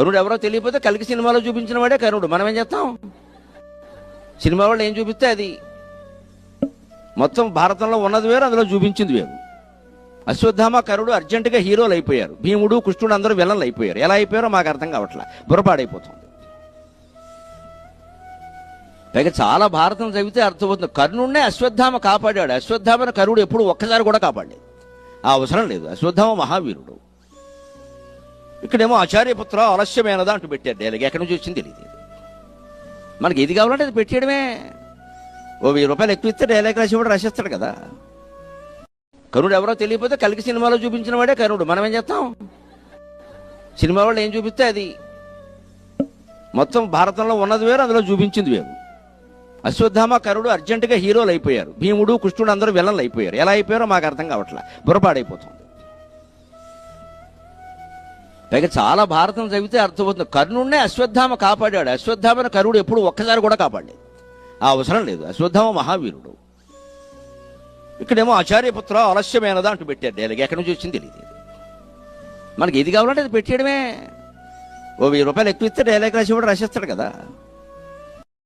కరుడు ఎవరో తెలియకపోతే కలికి సినిమాలో చూపించిన వాడే కరుడు. మనం ఏం చేస్తాం? సినిమా వాళ్ళు ఏం చూపిస్తే అది మొత్తం భారతంలో ఉన్నది వేరు అందులో చూపించింది వేరు. అశ్వత్థామ కరుడు అర్జెంటుగా హీరోలు అయిపోయారు. భీముడు కృష్ణుడు అందరూ విలన్లు అయిపోయారు. ఎలా అయిపోయారో మాకు అర్థం కావట్లా. బురపాడైపోతుంది పైగా చాలా భారతం చదివితే అర్థమవుతుంది. కర్ణుడినే అశ్వత్థామ కాపాడాడు. అశ్వత్థామను కరుడు ఎప్పుడు ఒక్కసారి కూడా కాపాడలేదు. ఆ అవసరం లేదు. అశ్వత్థామ మహావీరుడు. ఇక్కడేమో ఆచార్యపుత్ర ఆలస్యమైనదా అంటూ పెట్టారు డైలాగ్. ఎక్కడి నుంచి వచ్చింది తెలియదు మనకి ఏది కావాలంటే అది పెట్టేయడమే. ఓ వెయ్యి రూపాయలు ఎక్కువ ఇస్తే డైలాగ్ రాసి కూడా రాసేస్తాడు కదా. కరుడు ఎవరో తెలియకపోతే కలికి సినిమాలో చూపించిన వాడే కరుడు. మనం ఏం చేస్తాం? సినిమా వాళ్ళు ఏం చూపిస్తే అది. మొత్తం భారతంలో ఉన్నది వేరు అందులో చూపించింది వేరు. అశ్వత్థామ కరుడు అర్జెంటుగా హీరోలు అయిపోయారు. భీముడు కృష్ణుడు అందరూ విలన్లు అయిపోయారు. ఎలా అయిపోయారో మాకు అర్థం కావట్లే. బురపాడైపోతాం పైగా చాలా భారతం చదివితే అర్థమవుతుంది. కర్ణుడినే అశ్వత్థామ కాపాడాడు. అశ్వత్థామను కరుడు ఎప్పుడు ఒక్కసారి కూడా కాపాడలేదు. ఆ అవసరం లేదు. అశ్వత్థామ మహావీరుడు. ఇక్కడేమో ఆచార్యపుత్ర ఆలస్యమైనదా అంటూ పెట్టారు డైలాగ్. ఎక్కడి నుంచి వచ్చింది తెలియదు మనకి ఏది కావాలంటే అది పెట్టేయడమే. ఓ వెయ్యి రూపాయలు ఎక్కువ ఇస్తే డైలాగ్ రాసి కూడా రాసేస్తాడు కదా.